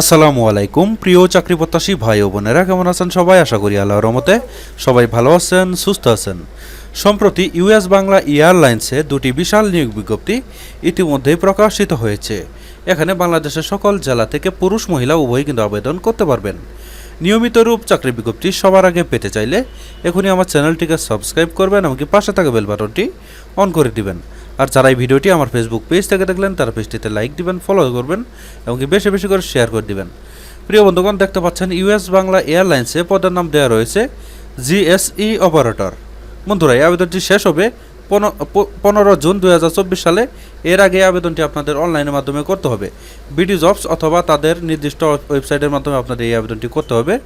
আসসালামু আলাইকুম, প্রিয় চাকরি প্রত্যাশী ভাই ও বোনেরা, কেমন আছেন সবাই? আশা করি আল্লাহর রহমতে সবাই ভালো আছেন, সুস্থ আছেন। সম্প্রতি ইউএস বাংলা এয়ারলাইন্সে দুটি বিশাল নিয়োগ বিজ্ঞপ্তি ইতিমধ্যেই প্রকাশিত হয়েছে। এখানে বাংলাদেশের সকল জেলা থেকে পুরুষ, মহিলা উভয়ই কিন্তু আবেদন করতে পারবেন। নিয়মিত রূপ চাকরি বিজ্ঞপ্তি সবার আগে পেতে চাইলে এখনই আমার চ্যানেলটিকে সাবস্ক্রাইব করবেন এমনকি পাশে থাকা বেল বাটনটি অন করে দিবেন। আর যারা এই ভিডিওটি আমার ফেসবুক পেজ থেকে দেখলেন, তারা পেজটিতে লাইক দিবেন ফলো করবেন এমনকি বেশি বেশি করে শেয়ার করে দিবেন। প্রিয় বন্ধুগণ, দেখতে পাচ্ছেন ইউএস বাংলা এয়ারলাইন্সে পদের নাম দেওয়া রয়েছে জিএসই অপারেটর বন্ধুরা, এই আবেদনটি শেষ হবে পনে- পনেরো জুন দু হাজার চব্বিশ সালে। এর আগে আবেদনটি আপনাদের অনলাইনের মাধ্যমে করতে হবে। বিডি জবস অথবা তাদের নির্দিষ্ট ওয়েবসাইটের মাধ্যমে আপনাদের এই আবেদনটি করতে হবে।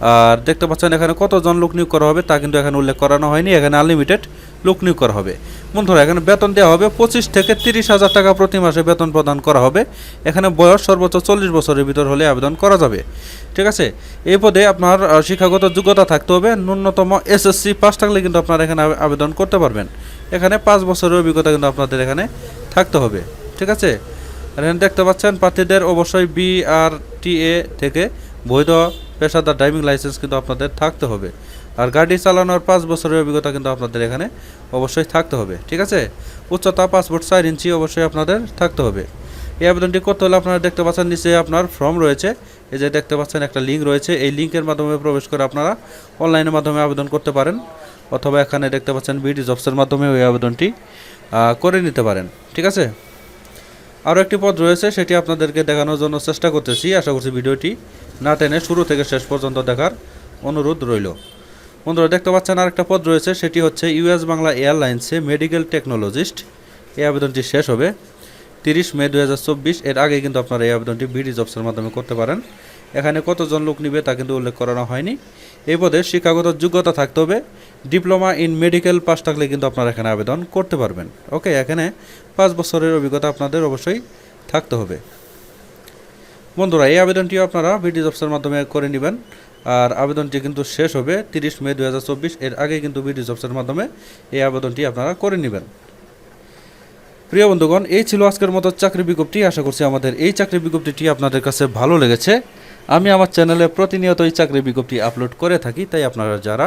আর দেখতে পাচ্ছেন এখানে কতজন লোক নিয়োগ করা হবে তা কিন্তু এখানে উল্লেখ করানো হয়নি। এখানে আনলিমিটেড লোক নিয়োগ করা হবে। বন্ধুরা, এখানে বেতন দেওয়া হবে পঁচিশ থেকে তিরিশ হাজার টাকা প্রতি মাসে বেতন প্রদান করা হবে। এখানে বয়স সর্বোচ্চ চল্লিশ বছরের ভিতর হলে আবেদন করা যাবে। ঠিক আছে? এই পদে আপনার শিক্ষাগত যোগ্যতা থাকতে হবে। ন্যূনতম এসএসসি পাস থাকলে কিন্তু আপনারা এখানে আবেদন করতে পারবেন। এখানে পাঁচ বছরের অভিজ্ঞতা কিন্তু আপনাদের এখানে থাকতে হবে। ঠিক আছে? আর এখানে দেখতে পাচ্ছেন প্রার্থীদের অবশ্যই বিআরটিএ থেকে বৈধ পেশাদার ড্রাইভিং লাইসেন্স কিন্তু আপনাদের থাকতে হবে। আর গাড়ি চালানোর পাঁচ বছরের অভিজ্ঞতা কিন্তু আপনাদের এখানে অবশ্যই থাকতে হবে, ঠিক আছে? উচ্চতা পাসপোর্ট চার ইঞ্চি অবশ্যই আপনাদের থাকতে হবে। এই আবেদনটি করতে হলে আপনারা দেখতে পাচ্ছেন নিচে আপনার ফর্ম রয়েছে। এই যে দেখতে পাচ্ছেন একটা লিঙ্ক রয়েছে। এই লিঙ্কের মাধ্যমে প্রবেশ করে আপনারা অনলাইনের মাধ্যমে আবেদন করতে পারেন অথবা এখানে দেখতে পাচ্ছেন বিডি জবসের মাধ্যমে ওই আবেদনটি করে নিতে পারেন, ঠিক আছে? আরও একটি পদ রয়েছে, সেটি আপনাদেরকে দেখানোর জন্য চেষ্টা করতেছি। আশা করছি ভিডিওটি না টেনে শুরু থেকে শেষ পর্যন্ত দেখার অনুরোধ রইল। বন্ধুরা, দেখতে পাচ্ছেন আরেকটা পদ রয়েছে, সেটি হচ্ছে ইউএস বাংলা এয়ারলাইন্সে মেডিকেল টেকনোলজিস্ট। এই আবেদনটি শেষ হবে তিরিশ মে দু হাজার চব্বিশ। এর আগে কিন্তু আপনারা এই আবেদনটি বিডি জবসের মাধ্যমে করতে পারেন। এখানে কতজন লোক নিবে তা কিন্তু উল্লেখ করানো হয়নি। এই পদে শিক্ষাগত যোগ্যতা থাকতে হবে। ডিপ্লোমা ইন মেডিকেল পাস থাকলে কিন্তু আপনারা এখানে আবেদন করতে পারবেন। ওকে, এখানে পাঁচ বছরের অভিজ্ঞতা আপনাদের অবশ্যই থাকতে হবে। বন্ধুরা, এই আবেদনটিও আপনারা বিডি জবসের মাধ্যমে করে নেবেন। আর আবেদনটি কিন্তু শেষ হবে তিরিশ মে দু হাজার চব্বিশ। এর আগে কিন্তু বিডি জবসের মাধ্যমে এই আবেদনটি আপনারা করে নেবেন। প্রিয় বন্ধুগণ, এই ছিল আজকের মতো চাকরি বিজ্ঞপ্তি। আশা করছি আমাদের এই চাকরি বিজ্ঞপ্তিটি আপনাদের কাছে ভালো লেগেছে। আমি আমার চ্যানেলে প্রতিনিয়ত এই চাকরি বিজ্ঞপ্তি আপলোড করে থাকি, তাই আপনারা যারা